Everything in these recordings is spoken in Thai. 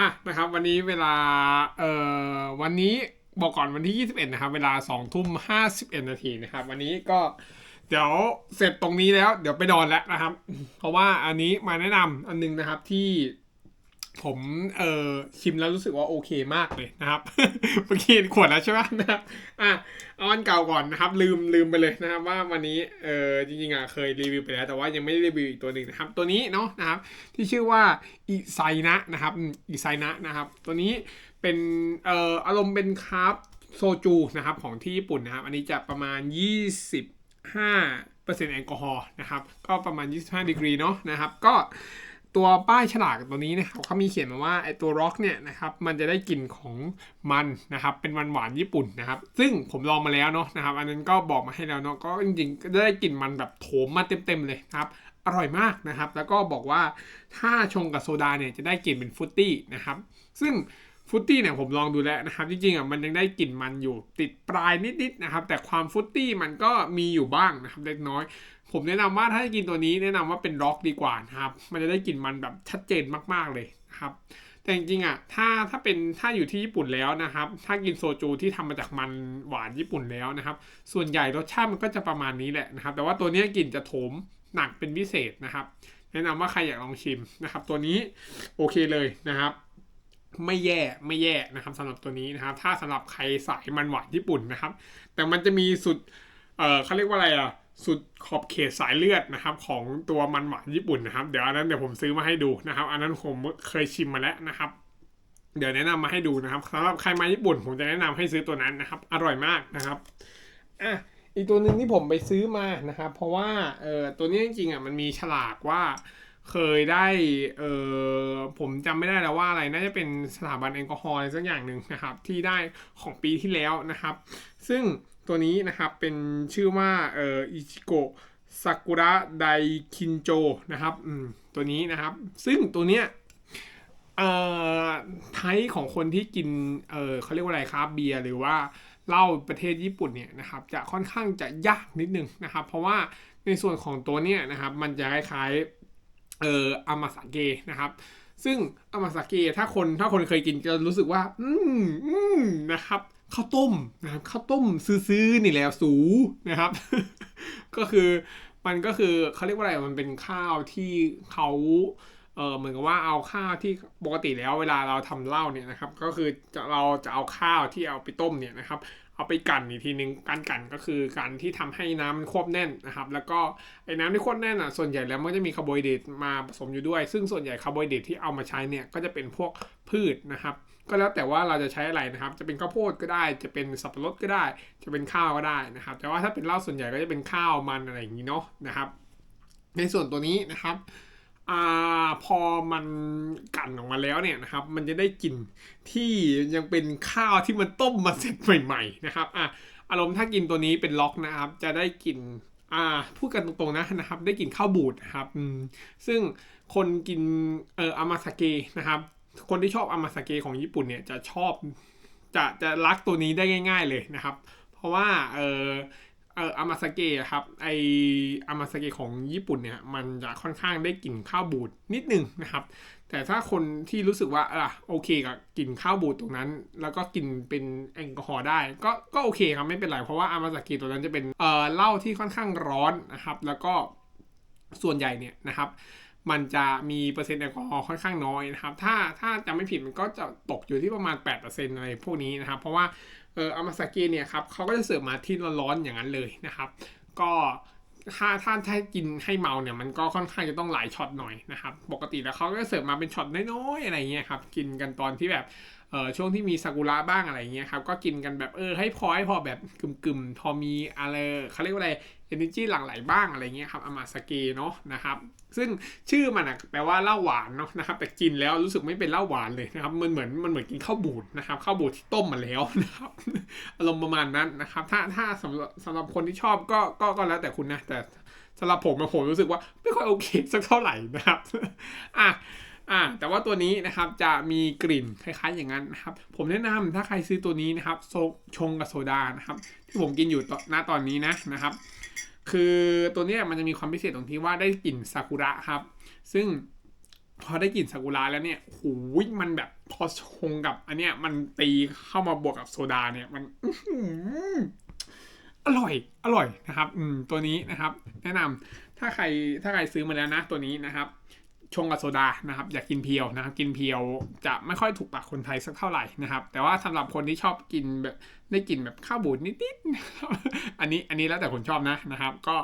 อะนะครับ วันนี้เวลาเอ่อวันนี้บอกก่อนวันที่ 21 นะครับ เวลา2ทุ่ม51 นาทีนะครับ วันนี้ก็เดี๋ยวเสร็จตรงนี้แล้ว เดี๋ยวไปนอนแล้วนะครับ เพราะว่าอันนี้มาแนะนำอันนึงนะครับที่ ผมเอ่อชิมแล้วรู้สึกว่าโอเคมากเลยนะครับเมื่อกี้ขวดแล้วใช่ไหมนะครับอะเอาอันเก่าก่อนนะครับลืมลืมไปเลยนะครับว่าวันนี้เอ่อจริงๆอะเคยรีวิวไปแล้ว แต่ว่ายังไม่ได้รีวิวอีกตัวหนึ่งนะครับ ตัวนี้เนาะนะครับที่ชื่อว่าอิไซนะนะครับอิไซนะนะครับ ตัวนี้เป็นเอ่ออารมณ์เป็นคราฟโซจูนะครับของที่ญี่ปุ่นนะครับ อันนี้จะประมาณ 25เปอร์เซ็นต์แอลกอฮอล์นะครับ ก็ประมาณ 25ดีกรีเนาะนะครับ ก็ ตัวป้ายฉลากตัวนี้นะครับเขามีเขียนมาว่าไอตัวร็อกเนี่ยนะครับมันจะได้กลิ่นของมันนะครับเป็นมันหวานญี่ปุ่นนะครับ ซึ่งผมลองมาแล้วเนาะนะครับ อันนั้นก็บอกมาให้แล้วเนาะก็จริงๆได้กลิ่นมันแบบโถมมาเต็มๆเลยนะครับอร่อยมากนะครับ แล้วก็บอกว่าถ้าชงกับโซดาเนี่ยจะได้กลิ่นเป็นฟุตตี้นะครับ ซึ่งฟุตตี้เนี่ยผมลองดูแล้วนะครับ จริงๆอะมันยังได้กลิ่นมันอยู่ติดปลายนิดๆนะครับ แต่ความฟุตตี้มันก็มีอยู่บ้างนะครับเล็กน้อย ผมแนะนำว่าถ้าจะกินตัวนี้แนะนำว่าเป็นร็อกดีกว่านะครับ มันจะได้กลิ่นมันแบบชัดเจนมากๆเลยนะครับแต่จริงๆอะถ้าถ้าเป็นถ้าอยู่ที่ญี่ปุ่นแล้วนะครับ ถ้ากินโซจูที่ทำมาจากมันหวานญี่ปุ่นแล้วนะครับ ส่วนใหญ่รสชาติมันก็จะประมาณนี้แหละนะครับ แต่ว่าตัวนี้กลิ่นจะโถมหนักเป็นพิเศษนะครับ แนะนำว่าใครอยากลองชิมนะครับ ตัวนี้โอเคเลยนะครับไม่แย่ไม่แย่นะครับสำหรับตัวนี้นะครับ ถ้าสำหรับใครสายมันหวานญี่ปุ่นนะครับ แต่มันจะมีสุดเออเขาเรียกว่าอะไรอะ สุดขอบเขตสายเลือดนะครับ ของตัวมันหวานญี่ปุ่นนะครับ เดี๋ยวอันนั้นเดี๋ยวผมซื้อมาให้ดูนะครับ อันนั้นผมเคยชิมมาแล้วนะครับ เดี๋ยวแนะนำมาให้ดูนะครับสำหรับใครมาญี่ปุ่น ผมจะแนะนำให้ซื้อตัวนั้นนะครับ อร่อยมากนะครับอะอีกตัวหนึ่งที่ผมไปซื้อมานะครับ เพราะว่าเออตัวนี้จริงๆอะมันมีฉลากว่า เคยได้เออผมจำไม่ได้แล้วว่าอะไรน่าจะเป็นสถาบันแอลกอฮอล์อะไรสักอย่างหนึ่งนะครับ ที่ได้ของปีที่แล้วนะครับ ซึ่งตัวนี้นะครับเป็นชื่อว่าเอออิชิโกะซากุระไดคินโจนะครับอืมตัวนี้นะครับ ซึ่งตัวเนี้ยเอ่อไทป์ของคนที่กินเออเขาเรียกว่าอะไรครับเบียร์หรือว่าเหล้าประเทศญี่ปุ่นเนี่ยนะครับจะค่อนข้างจะยากนิดนึงนะครับ เพราะว่าในส่วนของตัวเนี้ยนะครับ มันจะคล้ายๆ เอ่ออามาสาเกนะครับ ซึ่งอามาสาเกถ้าคนถ้าคนเคยกินจะรู้สึกว่า อืมอืมนะครับข้าวต้มนะครับข้าวต้มซื้อๆนี่แหละสูนะครับ ก็คือมันก็คือเขาเรียกว่าอะไรมันเป็นข้าวที่เขาเออเหมือนกับว่าเอาข้าวที่ปกติแล้วเวลาเราทำเหล้าเนี่ยนะครับ ก็คือจะเราจะเอาข้าวที่เอาไปต้มเนี่ยนะครับ เอาไปกันอีกทีนึงการกันก็คือการที่ทำให้น้ำมันควบแน่นนะครับ แล้วก็ไอ้น้ำที่ควบแน่นอะส่วนใหญ่แล้วมันจะมีคาร์โบไฮเดรตมาผสมอยู่ด้วย ซึ่งส่วนใหญ่คาร์โบไฮเดรตที่เอามาใช้เนี่ยก็จะเป็นพวกพืชนะครับ ก็แล้วแต่ว่าเราจะใช้อะไรนะครับ จะเป็นข้าวโพดก็ได้ จะเป็นสับปะรดก็ได้ จะเป็นข้าวก็ได้นะครับ แต่ว่าถ้าเป็นเหล้าส่วนใหญ่ก็จะเป็นข้าวมันอะไรอย่างนี้เนาะนะครับ ในส่วนตัวนี้นะครับ อ่าพอมันกั่นออกมาแล้วเนี่ยนะครับ มันจะได้กลิ่นที่ยังเป็นข้าวที่มันต้มมาเสร็จใหม่ ๆ นะครับอะอารมณ์ถ้ากินตัวนี้เป็นล็อกนะครับ จะได้กลิ่นอ่าพูดกันตรงๆนะนะครับ ได้กลิ่นข้าวบูดนะครับอืมซึ่งคนกินเอ่ออามาสเกนะครับ คนที่ชอบอามาสเกของญี่ปุ่นเนี่ยจะชอบจะจะรักตัวนี้ได้ง่าย ๆเลยนะครับ เพราะว่าเออ อออามาสเกะครับไออามาสเกะของญี่ปุ่นเนี่ยมันจะค่อนข้างได้กลิ่นข้าวบูดนิดนึงนะครับ แต่ถ้าคนที่รู้สึกว่าอะโอเคกับกลิ่นข้าวบูดตรงนั้น แล้วก็กินเป็นแอลกอฮอล์ได้ ก็ก็โอเคครับไม่เป็นไรเพราะว่าอามาสเกะตัวนั้นจะเป็นเอ่อเหล้าที่ค่อนข้างร้อนนะครับ แล้วก็ส่วนใหญ่เนี่ยนะครับมันจะมีเปอร์เซ็นต์แอลกอฮอล์ค่อนข้างน้อยนะครับ ถ้าถ้าจำไม่ผิดมันก็จะตกอยู่ที่ประมาณ8%อะไรพวกนี้นะครับ เพราะว่า เอออามาสกิเนี่ยครับเขาก็จะเสิร์ฟมาที่ร้อนๆอย่างนั้นเลยนะครับ ก็ถ้าถ้าถ้ากินให้เมาเนี่ยมันก็ค่อนข้างจะต้องหลายช็อตหน่อยนะครับ ปกติแล้วเขาก็จะเสิร์ฟมาเป็นช็อตน้อยๆอะไรเงี้ยครับ กินกันตอนที่แบบ เออช่วงที่มีซากุระบ้างอะไรเงี้ยครับก็กินกันแบบเออให้พอให้พอแบบกึ่มๆ พอมีอะไรเขาเรียกว่าอะไร energy หลั่งไหลบ้างอะไรเงี้ยครับอามาสเกเนาะนะครับซึ่งชื่อมันอะแปลว่าเหล้าหวานเนาะนะครับแต่กินแล้วรู้สึกไม่เป็นเหล้าหวานเลยนะครับมันเหมือนมันเหมือนกินข้าวบูดนะครับข้าวบูดที่ต้มมาแล้วนะครับอารมณ์ประมาณนั้นนะครับถ้าถ้าสำหรับสำหรับคนที่ชอบก็ก็ก็แล้วแต่คุณนะแต่สำหรับผมอะผมรู้สึกว่าไม่ค่อยโอเคสักเท่าไหร่นะครับอะ อ่าแต่ว่าตัวนี้นะครับจะมีกลิ่นคล้ายๆอย่างนั้นนะครับ ผมแนะนำถ้าใครซื้อตัวนี้นะครับโซชงกับโซดานะครับ ที่ผมกินอยู่ณตอนนี้นะนะครับ คือตัวนี้มันจะมีความพิเศษตรงที่ว่าได้กลิ่นซากุระครับ ซึ่งพอได้กลิ่นซากุระแล้วเนี่ยหูยมันแบบพอชงกับ อันเนี้ยมันตีเข้ามาบวกกับโซดาเนี่ยมันอื้อหืออร่อย อร่อยนะครับ อืม ตัวนี้นะครับ แนะนำถ้าใครถ้าใครซื้อมาแล้วนะ ตัวนี้นะครับ ชงกับโซดานะครับอย่ากกินเพียวนะครับ กินเพียวจะไม่ค่อยถูกปากคนไทยสักเท่าไหร่นะครับ แต่ว่าสำหรับคนที่ชอบกินแบบได้กลิ่นแบบข้าวบูดนิดๆอันนี้อันนี้แล้วแต่คนชอบนะนะครับ ก็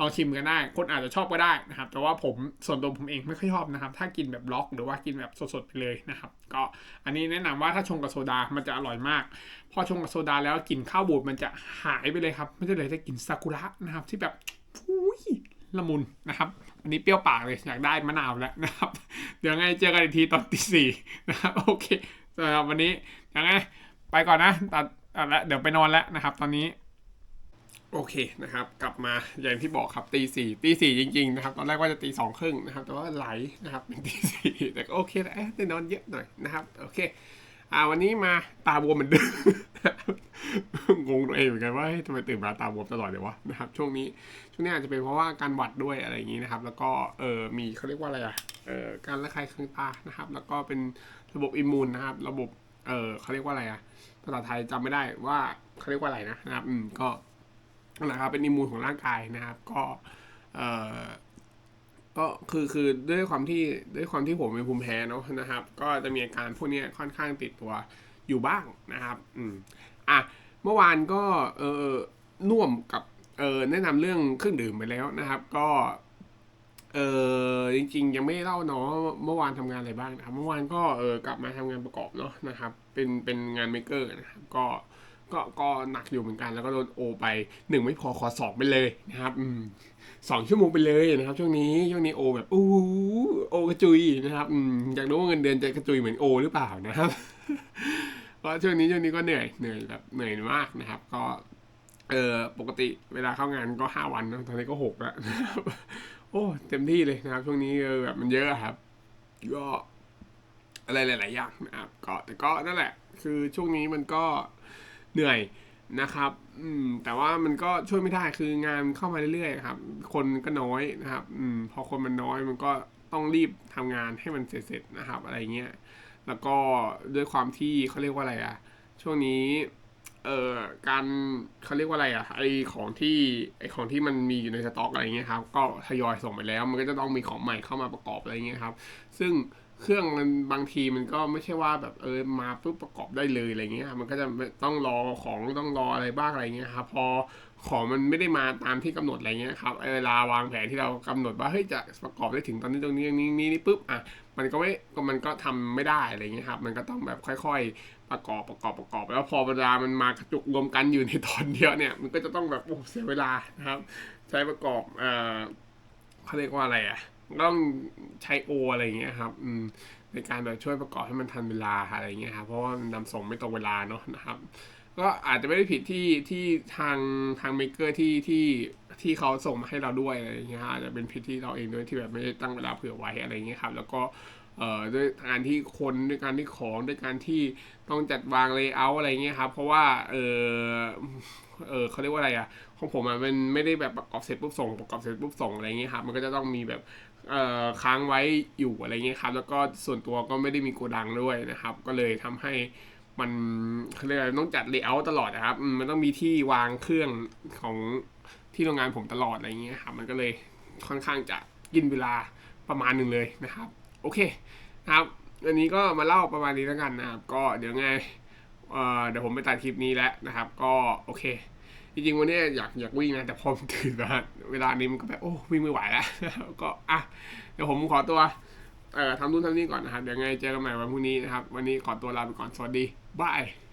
ลองชิมกันได้ คนอาจจะชอบก็ได้นะครับ แต่ว่าผมส่วนตัวผมเองไม่ค่อยชอบนะครับ ถ้ากินแบบล็อกหรือว่ากินแบบสดๆไปเลยนะครับ ก็อันนี้แนะนำว่าถ้าชงกับโซดา มันจะอร่อยมาก พอชงกับโซดาแล้วกลิ่นข้าวบูดมันจะหายไปเลยครับ ไม่ได้เลยได้กลิ่นซากุระนะครับ ที่แบบอุ้ยละมุนนะครับ อันนี้เปรี้ยวปากเลยอยากได้มะนาวแล้วนะครับ เดี๋ยวไงเจอกันอีกทีตอนตีสี่นะครับโอเคสำหรับวันนี้ยังไงไปก่อนนะตัดตัดแล้วเดี๋ยวไปนอนแล้วนะครับ ตอนนี้ โอเคนะครับ กลับมาอย่างที่บอกครับตีสี่ตีสี่จริงๆนะครับ ตอนแรกว่าจะตีสองครึ่งนะครับ แต่ว่าไหลนะครับเป็นตีสี่แต่ก็โอเคแหละเอ๊ะได้นอนเยอะหน่อยนะครับ โอเค อ่าวันนี้มาตาบวมเหมือนเดิมงงตัวเองเหมือนกันว่าทำไมตื่นมาตาบวมตลอดเลยวะนะครับช่วงนี้ช่วงนี้อาจจะเป็นเพราะว่าการหวัดด้วยอะไรอย่างนี้นะครับ แล้วก็เออมีเขาเรียกว่าอะไรอะเออการระคายเคืองตานะครับ แล้วก็เป็นระบบอิมมูนนะครับ ระบบเออเขาเรียกว่าอะไรอะภาษาไทยจำไม่ได้ว่าเขาเรียกว่าอะไรนะนะครับอืมก็นั่นแหละครับเป็นอิมมูนของร่างกายนะครับ ก็เออ ก็คือคือด้วยความที่ด้วยความที่ผมเป็นภูมิแพ้เนาะนะครับ ก็จะมีอาการพวกนี้ค่อนข้างติดตัวอยู่บ้างนะครับ อืมอะเมื่อวานก็เออน่วมกับเออแนะนำเรื่องเครื่องดื่มไปแล้วนะครับ ก็เออจริง ๆ ยังไม่เล่าเนาะเมื่อวานทำงานอะไรบ้างนะครับ เมื่อวานก็เออกลับมาทำงานประกอบเนาะนะครับ เป็นเป็นงานเมเกอร์นะครับก็ ก็ก็หนักอยู่เหมือนกัน แล้วก็โดนโอไปหนึ่งไม่พอขอสองไปเลยนะครับสองชั่วโมงไปเลยนะครับ ช่วงนี้ช่วงนี้โอแบบอู้โอกระจุยนะครับอืมอยากรู้ว่าเงินเดือนจะกระจุยเหมือนโอหรือเปล่านะครับเพราะช่วงนี้ช่วงนี้ก็เหนื่อยเหนื่อยแบบเหนื่อยมากนะครับ ก็เออปกติเวลาเข้างานก็ห้าวันนะตอนนี้ก็หกแล้วนะครับโอ้เต็มที่เลยนะครับ ช่วงนี้เออแบบมันเยอะครับก็อะไรหลาย ๆ อย่างนะครับก็แต่ก็นั่นแหละ คือช่วงนี้มันก็ เหนื่อยนะครับ อืม แต่ว่ามันก็ช่วยไม่ได้คืองานเข้ามาเรื่อยๆครับ คนก็น้อยนะครับ อืม พอคนมันน้อยมันก็ต้องรีบทำงานให้มันเสร็จๆนะครับ อะไรเงี้ย แล้วก็ด้วยความที่เขาเรียกว่าอะไรอะช่วงนี้ เอ่อ การเขาเรียกว่าอะไรอะไอของที่ไอของที่มันมีอยู่ในสต็อกอะไรเงี้ยครับ ก็ทยอยส่งไปแล้ว มันก็จะต้องมีของใหม่เข้ามาประกอบอะไรเงี้ยครับ ซึ่ง เครื่องมันบางทีมันก็ไม่ใช่ว่าแบบเออมาปุ๊บประกอบได้เลยอะไรเงี้ยครับมันก็จะต้องรอของต้องรออะไรบ้างอะไรเงี้ยครับพอของมันไม่ได้มาตามที่กำหนดอะไรเงี้ยครับเวลาวางแผนที่เรากำหนดว่าเฮ้ยจะประกอบได้ถึงตอนนี้ตรงนี้นี้นี้นี่ปุ๊บอะมันก็ไม่ก็มันก็ทำไม่ได้อะไรเงี้ยครับมันก็ต้องแบบค่อย ๆ ประกอบประกอบประกอบ แล้วพอเวลามันมากระจุกรวมกันอยู่ในตอนเดียวเนี่ยมันก็จะต้องแบบโอ้เสียเวลานะครับ ใช้ประกอบเอ่อเขาเรียกว่าอะไรอะ ต้องใช้โออะไรเงี้ยครับอืมในการแบบช่วยประกอบให้มันทันเวลาอะไรเงี้ยครับเพราะว่ามันนำส่งไม่ตรงเวลาเนาะนะครับก็อาจจะไม่ได้ผิดที่ที่ทางทางเมเกอร์ที่ที่ที่เขาส่งมาให้เราด้วยอะไรเงี้ยอาจจะเป็นผิดที่เราเองด้วยที่แบบไม่ได้ตั้งเวลาเผื่อไว้อะไรเงี้ยครับแล้วก็เอ่อด้วยการที่คนด้วยการที่ของด้วยการที่ต้องจัดวางเลเยอร์อะไรเงี้ยครับเพราะว่าเออ เออเขาเรียกว่าอะไรอะของผมอะมันไม่ได้แบบประกอบเสร็จปุ๊บส่งประกอบเสร็จปุ๊บส่งอะไรเงี้ยครับมันก็จะต้องมีแบบเอ่อค้างไว้อยู่อะไรเงี้ยครับ แล้วก็ส่วนตัวก็ไม่ได้มีโกดังด้วยนะครับ ก็เลยทำให้มันเขาเรียกอะไรต้องจัดเลเยอร์ตลอดนะครับ มันต้องมีที่วางเครื่องของที่โรงงานผมตลอดอะไรเงี้ยครับ มันก็เลยค่อนข้างจะกินเวลาประมาณหนึ่งเลยนะครับ โอเคนะครับ อันนี้ก็มาเล่าประมาณนี้แล้วกันนะครับ ก็เดี๋ยวไง เดี๋ยวผมไปตัดคลิปนี้แล้วนะครับ ก็โอเค จริงๆวันนี้อยากอยากวิ่งนะแต่พอผมตื่นมาเวลานี้มันก็แบบโอ้วิ่งไม่ไหวแล้วก็อะเดี๋ยวผมขอตัวเอ่อทำนู่นทำนี่ก่อนนะครับเดี๋ยวไงเจอกันใหม่วันพรุ่งนี้นะครับ วันนี้ขอตัวลาไปก่อนสวัสดีบาย